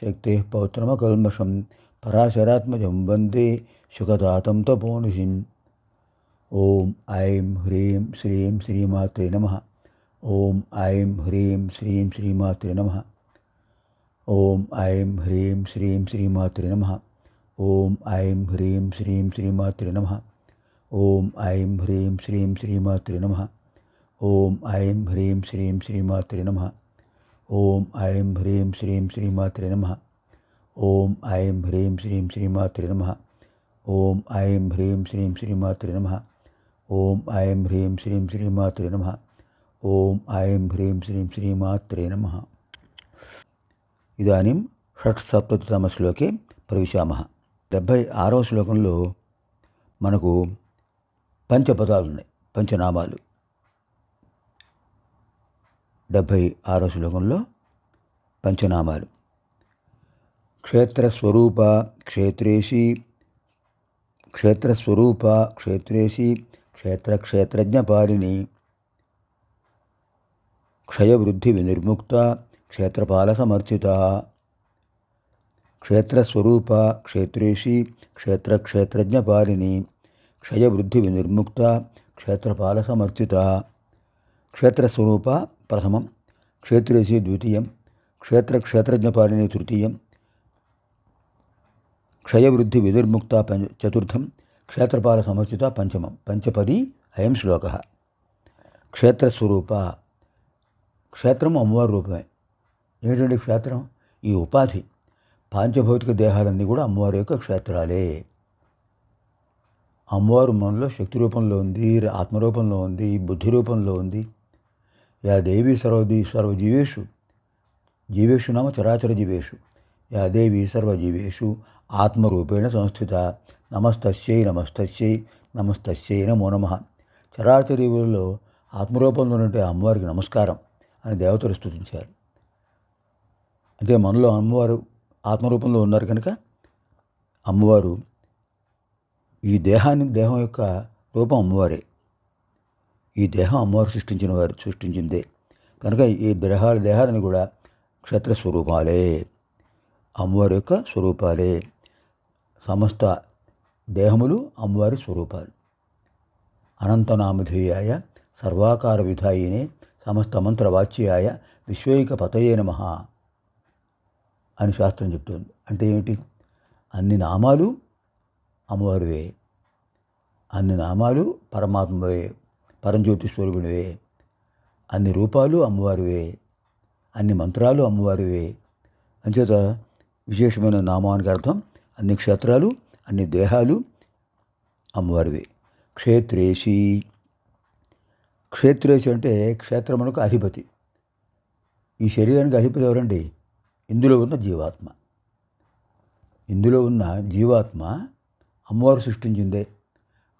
शक्तेः पौत्रमकल्मषं पराशरात्मज वंदे सुखदातं तपोनिशिम् ॐ ऐं ह्रीं श्रीं श्रीमात्रे नमः। ॐ ऐं ह्रीं श्रीं श्रीमात्रे नमः। ॐ ऐं ह्रीं श्रीं श्रीमात्रे नमः। ॐ ऐं ह्रीं श्रीं श्रीमात्रे नमः। ॐ ऐं ह्रीं श्रीं श्रीमात्रे नमः। ॐ ऐं ह्रीं श्रीं श्रीमात्रे नमः। ఓం ఐం హ్రీం శ్రీం శ్రీమాత్రే నమ. ఓం ఐం హ్రీం శ్రీం శ్రీమాత్రే నమ. ఓం ఐం హ్రీం శ్రీం శ్రీమాత్రే నమ. ఓం ఐం హ్రీం శ్రీం శ్రీమాత్రే నమ. ఓం ఐం హ్రీం శ్రీం శ్రీమాత్రే నమ. ఇదానీం షట్సప్తమ శ్లోకే ప్రవిశామ. డెబ్భై ఆరవ శ్లోకంలో మనకు పంచపదాలు ఉన్నాయి పంచనామాలు. డెబ్భై ఆరో శ్లోకంలో పంచనామాలు. క్షేత్రస్వరూప క్షేత్రేషి క్షేత్రస్వరూప క్షేత్రేషి క్షేత్రక్షేత్రజ్ఞపాలిని క్షయవృద్ధి వినిర్ముక్త క్షేత్రపాల సమర్చిత క్షేత్రస్వరూప క్షేత్రేషి క్షేత్రక్షేత్రజ్ఞపాలిని క్షయవృద్ధి వినిర్ముక్త క్షేత్రపాల సమర్చిత క్షేత్రస్వరూప ప్రథమం క్షేత్రేసి ద్వితీయం క్షేత్ర క్షేత్రజ్ఞపాలిని తృతీయం క్షయవృద్ధి విదుర్ముక్త పంచ చతుర్థం క్షేత్రపాల సమర్చిత పంచమం పంచపది అయం శ్లోక. క్షేత్రస్వరూప క్షేత్రం అమ్మవారి రూపమే. ఏంటంటే క్షేత్రం? ఈ ఉపాధి పాంచభౌతిక దేహాలన్నీ కూడా అమ్మవారి యొక్క క్షేత్రాలే. అమ్మవారు మనలో శక్తి రూపంలో ఉంది ఆత్మరూపంలో ఉంది బుద్ధి రూపంలో ఉంది. యా దేవి సర్వది సర్వజీవేషు. జీవేషు నామ చరాచర జీవేషు. యా దేవి సర్వజీవేషు. ఆత్మరూపేణ సంస్థిత. నమస్తస్యై నమస్తస్యై నమస్తస్యై నమో నమ. చరాచరీవులలో ఆత్మరూపంలో ఉంటే అమ్మవారికి నమస్కారం అని దేవతలు స్థుతించారు అంటే మనలో అమ్మవారు ఆత్మరూపంలో ఉన్నారు కనుక అమ్మవారు ఈ దేహాన్ని దేహం యొక్క రూపం అమ్మవారే. ఈ దేహం అమ్మవారు సృష్టించిన వారు సృష్టించిందే. కనుక ఈ దేహాల దేహాలని కూడా క్షేత్ర స్వరూపాలే అమ్మవారి యొక్క స్వరూపాలే. సమస్త దేహములు అమ్మవారి స్వరూపాలు. అనంతనామధేయాయ సర్వాకార విధాయినే సమస్త మంత్రవాచ్యాయ విశ్వైక పతయే నమ అని శాస్త్రం చెప్తుంది. అంటే ఏమిటి? అన్ని నామాలు అమ్మవారివే. అన్ని నామాలు పరమాత్మవే. పరంజ్యోతి స్వరూపుడివే అన్ని రూపాలు అమ్మవారివే. అన్ని మంత్రాలు అమ్మవారివే. అంచేత విశేషమైన నామానికి అర్థం అన్ని క్షేత్రాలు అన్ని దేహాలు అమ్మవారివే. క్షేత్రేషి క్షేత్రేషి అంటే క్షేత్రమునకు అధిపతి. ఈ శరీరానికి అధిపతి ఎవరండి? ఇందులో ఉన్న జీవాత్మ. ఇందులో ఉన్న జీవాత్మ అమ్మవారు సృష్టించిందే.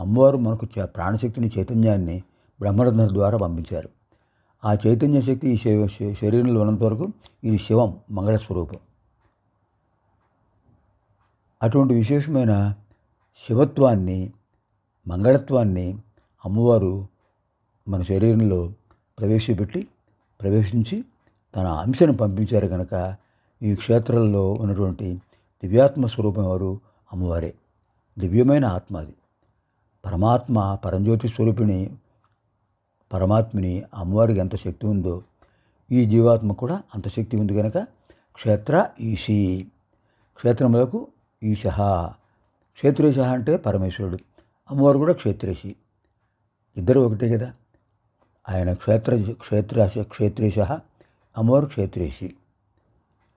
అమ్మవారు మనకు చ- ప్రాణశక్తిని చైతన్యాన్ని బ్రహ్మరంధ్ర ద్వారా పంపించారు. ఆ చైతన్య శక్తి ఈ శివ శ- శరీరంలో ఉన్నంత వరకు ఇది శివం మంగళస్వరూపం అటువంటి విశేషమైన శివత్వాన్ని మంగళత్వాన్ని అమ్మవారు మన శరీరంలో ప్రవేశపెట్టి ప్రవేశించి తన అంశను పంపించారు కనుక ఈ క్షేత్రంలో ఉన్నటువంటి దివ్యాత్మ స్వరూపం వారు అమ్మవారే. దివ్యమైన ఆత్మ అది. పరమాత్మ పరంజ్యోతి స్వరూపిణి పరమాత్మని అమ్మవారికి ఎంత శక్తి ఉందో ఈ జీవాత్మ కూడా అంత శక్తి ఉంది కనుక క్షేత్ర ఈశి. క్షేత్రములకు ఈశ. క్షేత్రేశ అంటే పరమేశ్వరుడు అమ్మవారు కూడా క్షేత్రేశి. ఇద్దరు ఒకటే కదా. ఆయన క్షేత్ర క్షేత్ర క్షేత్రేశ అమ్మవారు క్షేత్రేశి.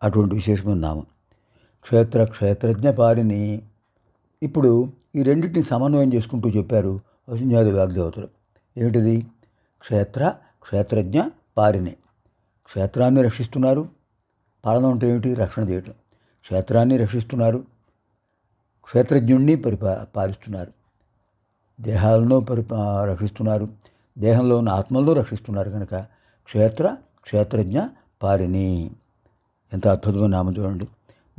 అటువంటి విశేషమైన నామం క్షేత్ర క్షేత్రజ్ఞ పారిని ఇప్పుడు ఈ రెండింటిని సమన్వయం చేసుకుంటూ చెప్పారు వసుంజాది వాగ్దేవతలు ఏమిటిది? క్షేత్ర క్షేత్రజ్ఞ పారిని. క్షేత్రాన్ని రక్షిస్తున్నారు. పాలన అంటే ఏమిటి? రక్షణ చేయటం. క్షేత్రాన్ని రక్షిస్తున్నారు. క్షేత్రజ్ఞుణ్ణి పరిపా పాలిస్తున్నారు. దేహాలను పరిపా రక్షిస్తున్నారు. దేహంలో ఉన్న ఆత్మలను రక్షిస్తున్నారు కనుక క్షేత్ర క్షేత్రజ్ఞ పారిణి ఎంత అద్భుతమైన నామం చూడండి.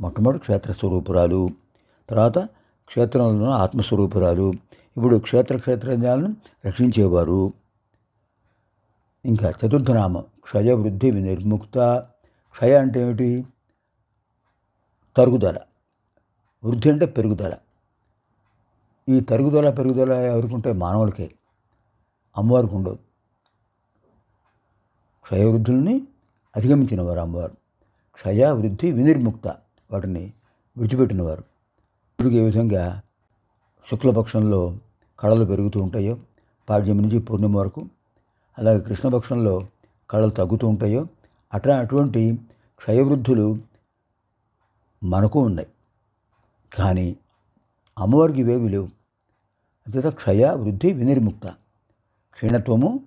మొట్టమొదటి క్షేత్ర స్వరూపురాలు తర్వాత క్షేత్రంలో ఆత్మస్వరూపురాలు. ఇప్పుడు క్షేత్ర క్షేత్రజ్ఞాలను రక్షించేవారు. ఇంకా చతుర్థనామం క్షయ వృద్ధి వినిర్ముక్త. క్షయ అంటే ఏమిటి? తరుగుదల. వృద్ధి అంటే పెరుగుదల. ఈ తరుగుదల పెరుగుదల ఎవరికి ఉంటే మానవులకే. అమ్మవారికి ఉండదు. క్షయవృద్ధుల్ని వృద్ధుల్ని అధిగమించినవారు అమ్మవారు. క్షయ వృద్ధి వినిర్ముక్త వాటిని విడిచిపెట్టినవారు. ఇప్పుడు ఏ విధంగా శుక్లపక్షంలో కళలు పెరుగుతూ ఉంటాయో పాడ్యం నుంచి పూర్ణిమ వరకు అలాగే కృష్ణపక్షంలో కళలు తగ్గుతూ ఉంటాయో అట్లా అటువంటి క్షయవృద్ధులు మనకు ఉన్నాయి. కానీ అమ్మవారికి ఇవేవి లేవు క్షయ వృద్ధి వినిర్ముక్త. క్షీణత్వము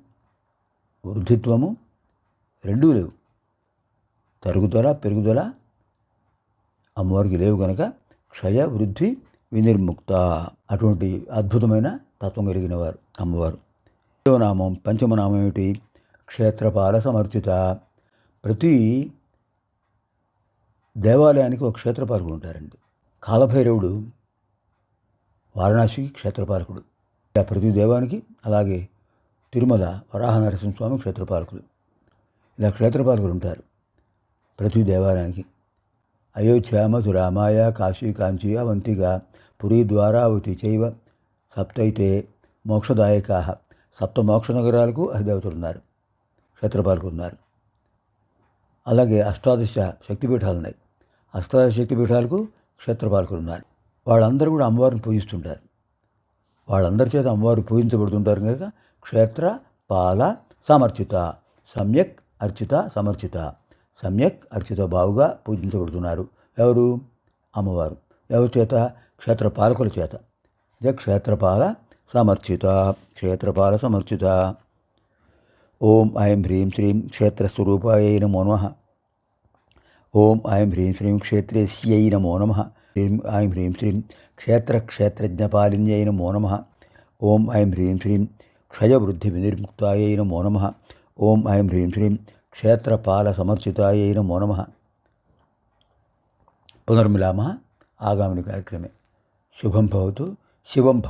వృద్ధిత్వము రెండూ లేవు. తరుగుదల పెరుగుదల అమ్మవారికి లేవు కనుక క్షయ వృద్ధి వినిర్ముక్త అటువంటి అద్భుతమైన తత్వం కలిగిన వారు అమ్మవారు. నామం పంచమనామం ఏమిటి క్షేత్రపాల సమర్చిత. ప్రతి దేవాలయానికి ఒక క్షేత్రపాలకుడు ఉంటారండి. కాలభైరవుడు వారణాసికి క్షేత్రపాలకుడు. ఇలా ప్రతి దేవానికి అలాగే తిరుమల వరాహ నరసింహస్వామి క్షేత్రపాలకులు. ఇలా క్షేత్రపాలకులు ఉంటారు ప్రతి దేవాలయానికి. అయోధ్య మధుర మాయ కాశీ కాంచి అవంతిగా పురి ద్వారావతి చైవ సప్తైతే మోక్షదాయకా సప్త మోక్ష నగరాలకు అధిదేవతలున్నారు ఉన్నారు క్షేత్రపాలకులు ఉన్నారు అలాగే అష్టాదశ శక్తిపీఠాలు ఉన్నాయి అష్టాదశ శక్తిపీఠాలకు క్షేత్రపాలకులు ఉన్నారు వాళ్ళందరూ కూడా అమ్మవారిని పూజిస్తుంటారు. వాళ్ళందరి చేత అమ్మవారు పూజించబడుతుంటారు కనుక క్షేత్ర పాల సమర్చిత సమ్యక్ అర్చిత సమర్చిత సమ్యక్ అర్చిత బావుగా పూజించబడుతున్నారు. ఎవరు? అమ్మవారు. ఎవరి చేత? క్షేత్రపాలకుల చేత. ఇదే క్షేత్రపాల సమర్చిత క్షేత్రపాల సమర్చిత ఓం ఐం హ్రీం శ్రీం క్షేత్రస్వరూపాయ నమో నమ ఓం ఐం హ్రీం శ్రీం క్షేత్రేస్యై నమో నమ హ్రీం ఐం హ్రీం శ్రీం క్షేత్ర క్షేత్రజ్ఞపాలిన్యై నమో నమ ఓం ఐం హ్రీం శ్రీం క్షయవృద్ధి వినిర్ముక్తాయై నమో నమ ఓం ఐం హ్రీం శ్రీం క్షేత్రపాల సమర్చితాయై నమో నమ పునర్మిలామ ఆగామిని కార్యక్రమే శుభం భవతు శివం భవ